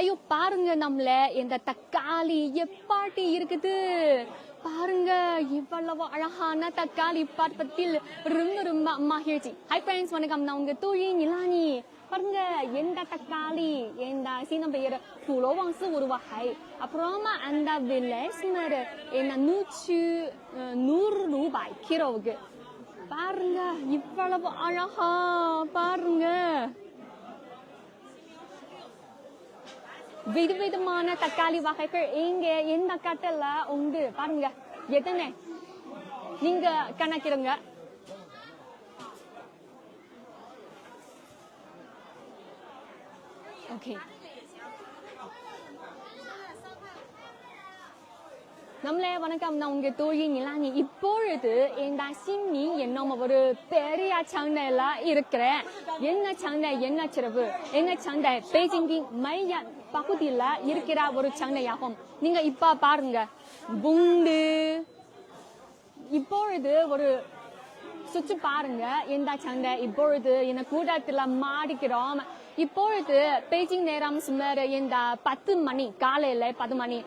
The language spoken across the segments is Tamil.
ஐயோ பாருங்க நம்மள. இந்த தக்காளி எப்பாட்டி இருக்குது. பாருங்க இவ்வளவு அழகான தக்காளி பார்ப்பதில் ரொம்ப ரொம்ப மகிழ்ச்சி ஹை ஃப்ரெண்ட்ஸ் வணக்கம். நான் உங்க தோழி நிலானி. பாருங்க எந்த தக்காளி எந்த சீன பெயர்? புலோவாங்ஸ் ஒரு வகை அப்புறமா அந்த விலை சுமார் என்ன நூற்று நூறு ரூபாய் கிலோவுக்கு. பாருங்க இவ்வளவு அழகா பாருங்க. விதவிதமான தக்காளி வகைகள் இங்க இந்த கட்டல உண்டு. பாருங்க எத்தனை? நீங்க கணக்கிடுங்க. ஓகே நம்மளே வணக்கம். நான் உங்க தோழி நிலானி. இப்பொழுது இந்த சின்னி என்னும் ஒரு பெரிய சந்தையில இருக்கிறேன். என்ன சந்தை என்ன சிறப்பு? என்ன சந்தை பெய்ஜிங்கின் மைய பகுதியில இருக்கிற ஒரு சங்கையாகும் நீங்க இப்ப பாருங்க. புண்டு இப்பொழுது ஒரு சுச்சு பாருங்க இந்த சந்தை இப்பொழுது இந்த கூட்டத்துல மாடிக்கிறோம். இப்பொழுது பெய்ஜிங் நேரம் சுமார் இந்த பத்து மணி காலையில பத்து மணி.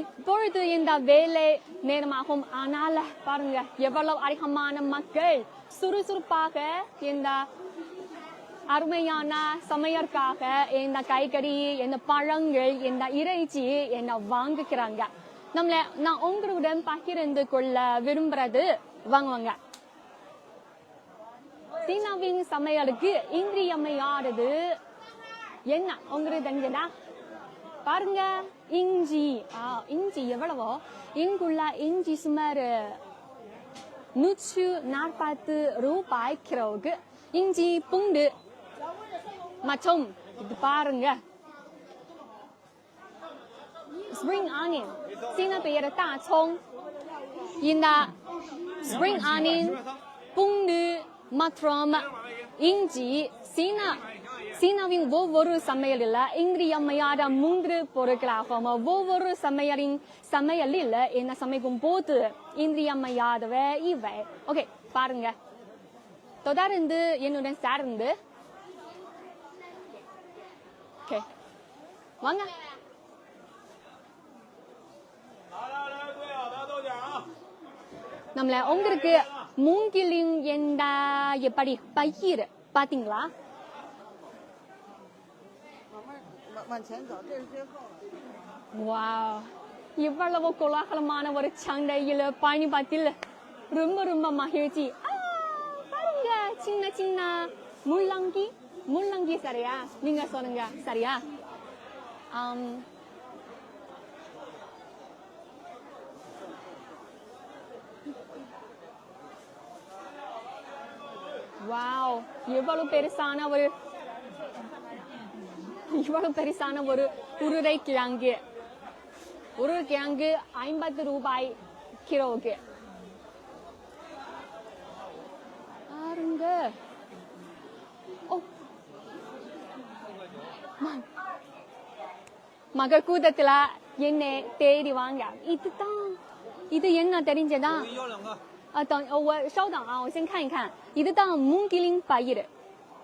இப்பொழுது இந்த வேலை நேரமாகும். ஆனால் பாருங்க எவ்வளவு அதிகமான மக்கள் சுறுசுறுப்பாக இந்த அருமையான சமையற்காக இந்த காய்கறி இந்த பழங்கள் இந்த இறைச்சி என்ன வாங்குகிறாங்க. நம்மள நான் உங்களுடன் பகிர்ந்து கொள்ள விரும்புறது வாங்குவாங்க. சீனாவின் சமையலுக்கு இன்றியமையாதது என்ன? உங்களுக்கு தெரிஞ்சதா பாருங்க இஞ்சி. ஆ இஞ்சி எவ்வளவோ? இங்குள்ள இஞ்சி சுமார் நூற்று நாற்பது ரூபாய் கிலோவுக்கு இஞ்சி பூண்டு மச்சோம் இது பாருங்க. Spring onion. சீன பெயர் 大葱 இந்த spring onion பூண்டு மற்றும் இஞ்சி சீனா சீனாவின் ஒவ்வொரு சமையலில் இன்றியமையாத மூன்று பொருட்களாகும். ஒவ்வொரு சமையலின் சமையலில் என்ன சமைக்கும் போது இந்திரியம்மையாதவ இவை. ஓகே பாருங்க. தொடர்ந்து என்னுடன் சேர்ந்து ஓகே வாங்க நம்மள உங்களுக்கு மூங்கிலிங் என்ற எப்படி? பயிர் பாத்தீங்களா? வா இவ்வளவு கோலாகலமான ஒரு சண்டையில் பயணிப்பத்தில் ரொம்ப ரொம்ப மகிழ்ச்சி. பாருங்க சின்ன சின்ன முள்ளங்கி. முள்ளங்கி சரியா? நீங்க சொல்லுங்க. சரியா? வாவ். எவ்வளவு பெருசான ஒரு இவ்வளவு பெருசான ஒரு உருளை கிழங்கு. உருளை கிழங்கு ஐம்பது ரூபாய் கிலோவுக்கு. பாருங்க. மக கூட்டத்துல என்ன தேடி வாங்க இதுதான் இது என்ன தெரிஞ்சதா 我给你要两个。 啊，等呃我稍等啊，我先看一看，இதுதான் மூங்கிலின் பயிர்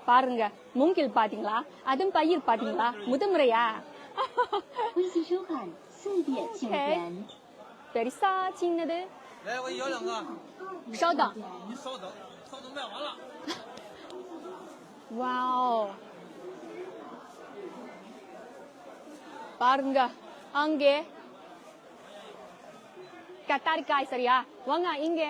பாருங்க மூங்கில் பாத்தீங்களா அதுவும் பயிர் பாத்தீங்களா முதமுறையா 微信收看四点请人。 பெருசா சின்னது 来，我给你要两个。 稍等， 你稍等，稍等卖完了。 哇哦 ，பாருங்க. அங்கே கத்தாரிக்காய் சரியா வாங்க இங்க.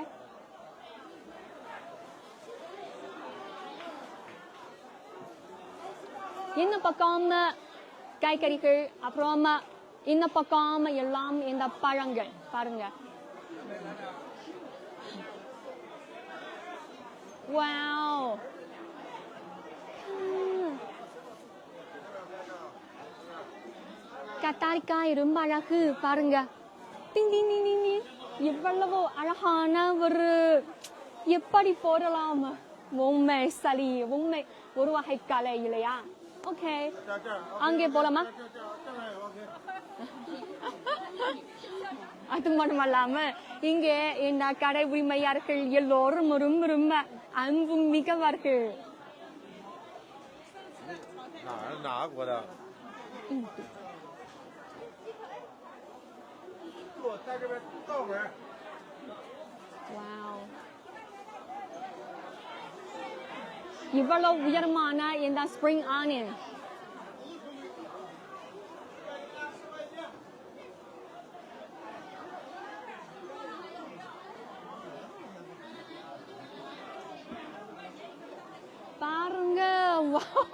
இந்த பக்கம் காய்கறிகள் அப்புறமா இந்த பக்கம் எல்லாம் இந்த பழங்கள். பாருங்க. வாவ் கத்தாரிக்காய் ரொம்ப அழகு பாருங்க. எவ்வளவோ அழகான ஒரு எப்படி போடலாம்? உண்மை சளி உண்மை ஒரு வகை கலை இல்லையா? ஓகே. அங்கே போலாமா? அது மட்டுமல்லாம இங்கே இங்க இந்த கடை உரிமையார்கள் எல்லோரும் ரொம்ப ரொம்ப அன்பு மிக்கவார்கள். நான் இவ்வளவு உயரமான இந்த ஸ்ப்ரிங் ஆனியன் பாருங்க. wow.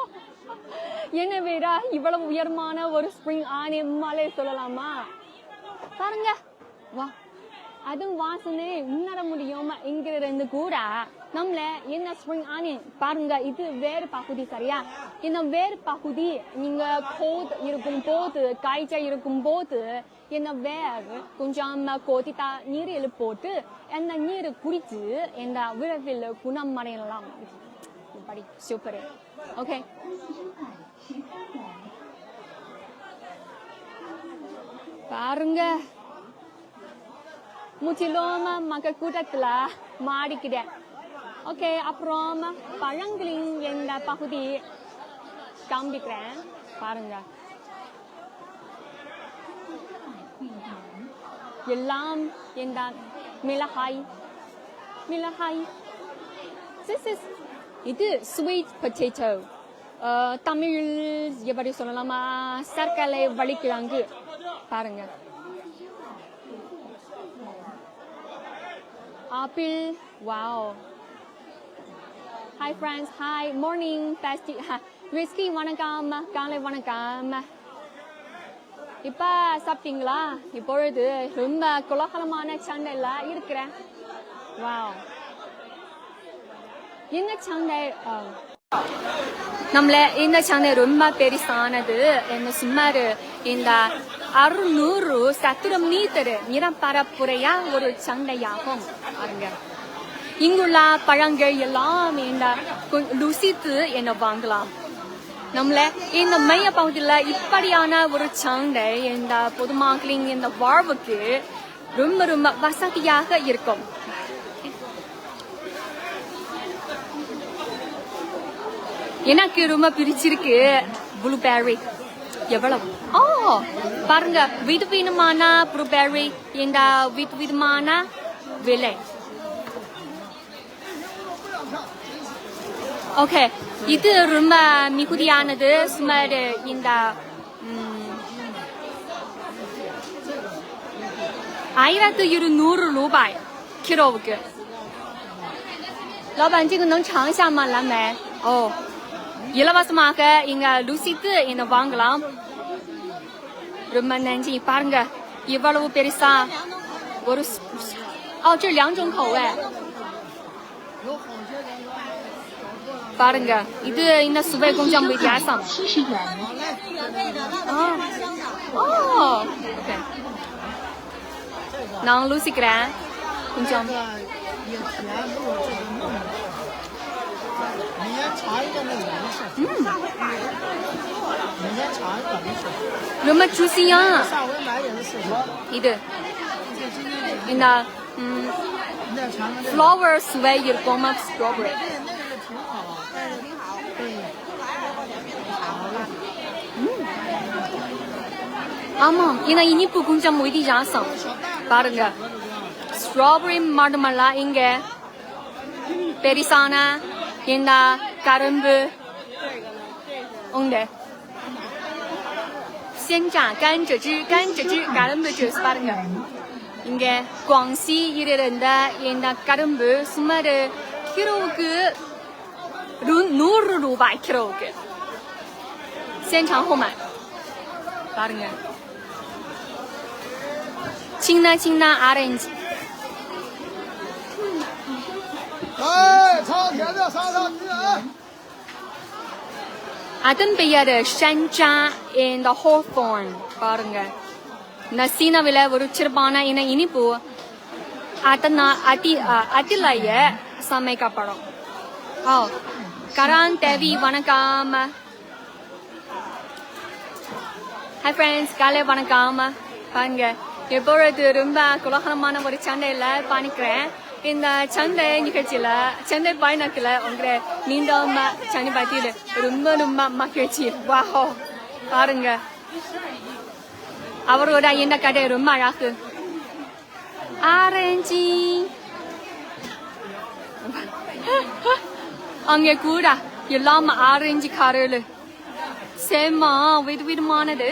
என்ன வேற? இவ்வளவு உயரமான ஒரு ஸ்ப்ரிங் ஆனியன் மலை சொல்லலாமா? பாருங்க. வா. அதுவும் வாசனையை உணர முடியாம இங்கிறது கூட நம்மள என்ன ஸ்ப்ரிங் ஆனியன் பாருங்க இது வேறு பகுதி சரியா? இந்த வேறு பகுதி நீங்க கோத்து இருக்கும் போது காய்ச்சல் இருக்கும் போது இந்த வேர் கொஞ்சம் கொதித்தா நீரில் போட்டு அந்த நீரை குடிச்சு இந்த விரைவில் குணம் அடையலாம் படி சூப்பர் ஓகே பாருங்க. முற்றிலுமா மக்கள் கூட்டத்துல மாடிக்கிறேன் ஓகே அப்புறம் பழங்களின் எந்த பகுதி காண்பிக்கிறேன். பாருங்க. எல்லாம் இந்த மிளகாய் மிளகாய். This is இது ஸ்வீட் பொட்டேட்டோ தமிழ் எப்படி சொல்லலாமா? சர்க்கரை வலிக்கிறாங்க பாருங்க. Apple wow hi friends hi morning பேஸ்டி விஸ்கி வணக்கம். காலை வணக்கம். இப்போ சாப்பிட்டீங்களா? இப்பொழுது ரொம்ப குலகலமான சண்டையில் இருக்கிறேன். வாவ் இந்த சண்டை நம்மள இந்த சந்தை ரொம்ப பெருசானது. என்ன சுமார் இந்த அறுநூறு சதுர மீட்டர் நிலப்பரப்புறைய ஒரு சண்டையாகும். பாருங்க. இங்குள்ள பழங்கள் எல்லாம் ருசித்து என்ன வாங்கலாம். நம்மள இந்த மைய பகுதியில் இப்படியான ஒரு சண்டை இந்த பொதுமக்களின் இந்த வாழ்வுக்கு ரொம்ப ரொம்ப வசதியாக இருக்கும். எனக்கு ரொம்ப பிடிச்சிருக்கு ப்ளூபெர்ரி எவ்வளவு? ஓ பாருங்க வித விதமான ப்ளூபெர்ரி இந்த வித விதமான விலை ஓகே இது ரொம்ப மிகுதியானது சுமார் இந்த ம், ஆயிரத்து இருநூறு ரூபாய் கிலோவுக்கு 老板，这个能尝一下吗？蓝莓？哦，இலவசமாக இங்க ருசித்து இந்த வாங்கலாம் ரொம்ப நன்றி பாருங்க இவ்வளவு பெருசா ஒரு ஸ்- ஸ்-哦这两 种口味பாருங்க இது இந்த சுவை 欢喜 கொஞ்சம் 收 வித்தியாசம் 看七十元。 哦哦，OK，நான் ருசிக்கிறேன் கொஞ்சம் 也甜不这个糯米。你先尝一 明天尝一尝。有没猪心羊啊？上回买也什么？对。你那，嗯。Flower sweet 一包吗？Strawberry。对，那个挺好。对，挺好。对。阿妈，应该一年不公交某一家乡，巴，把那个 strawberry marmalade 应该 berry 上呢，应该 garden 不？嗯的。鲜榨甘蔗汁，甘蔗汁，甘蔗汁，应该广西一类人的，应该甘蔗汁，什么的，kilog，六六六六，kilog，先尝后买，咋的呢？清呢清呢 rangy。唱甜的，上上去啊！的。அதன் பெயர் ஷன்ஜா இந்த ஹோஃபோன் பாருங்க. இந்த சீனாவில் ஒரு சிறப்பான இன இனிப்பு அதனா அதி அதிலைய சமைக்கப்படும். ஓ கரான் தேவி வணக்கம். ஹாய் ஃப்ரெண்ட்ஸ் காலை வணக்கம். பாருங்க. எப்பொழுது ரொம்ப குலகலமான ஒரு சண்டையில் பாணிக்கிறேன். இந்த சந்தை நிகழ்ச்சியில சந்தை பயணத்துல உங்களை நீண்ட சனி பத்தியில் ரொம்ப ரொம்ப மகிழ்ச்சி. வாஹோ பாருங்க. அவரோட இந்த கடை ரொம்ப அழகு. ஆரஞ்சு. அங்கே கூட எல்லாம் ஆரஞ்சு காரல் சேமா வித விதமானது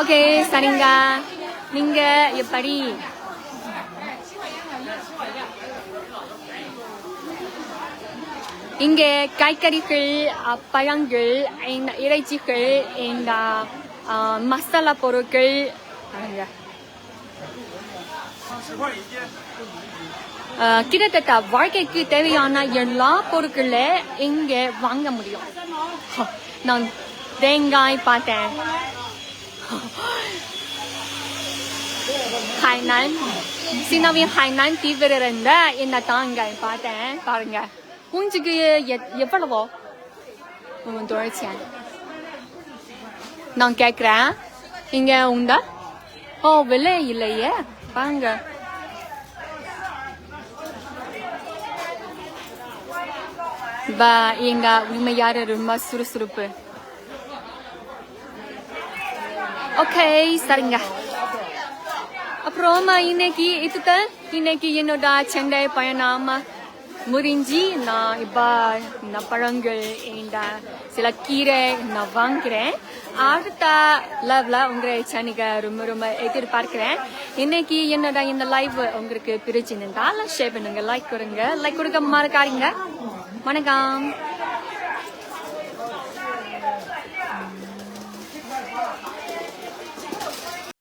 ஓகே சரிங்க. நீங்க எப்படி இங்கே காய்கறிகள் பழங்கள் இந்த இறைச்சிகள் இந்த மசாலா பொருட்கள். கிட்டத்தட்ட வாழ்க்கைக்கு தேவையான எல்லா பொருட்களை இங்கே வாங்க முடியும். நான் தேங்காய் பார்த்தேன். 海南，சீனாவின் ஹைனான் தீவிர இருந்த என்ன தாங்க பார்த்தேன் பாருங்க குஞ்சுக்கு எவ்வளவோ தொழிற்சியன் நான் கேட்குறேன் இங்கே உண்டா ஓ விலை இல்லையே பாருங்க எங்க உண்மையார ரொம்ப சுறுசுறுப்பு ஓகே சரிங்க அப்புறம் இன்னைக்கு இதுதான் இன்னைக்கு என்னோட சென்னை பயணம். முறிஞ்சி நான் இப்போ இந்த பழங்கள் இந்த சில கீரை நான் வாங்குறேன். அடுத்த லவ்ல உங்களை சென்னைக்கு ரொம்ப ரொம்ப எதிர்பார்க்கிறேன். இன்னைக்கு என்னோட இந்த லைவ் உங்களுக்கு பிரிச்சிருந்தால் ஷேர் பண்ணுங்க லைக் கொடுங்க லைக் கொடுக்க மறக்காதீங்க. வணக்கம்.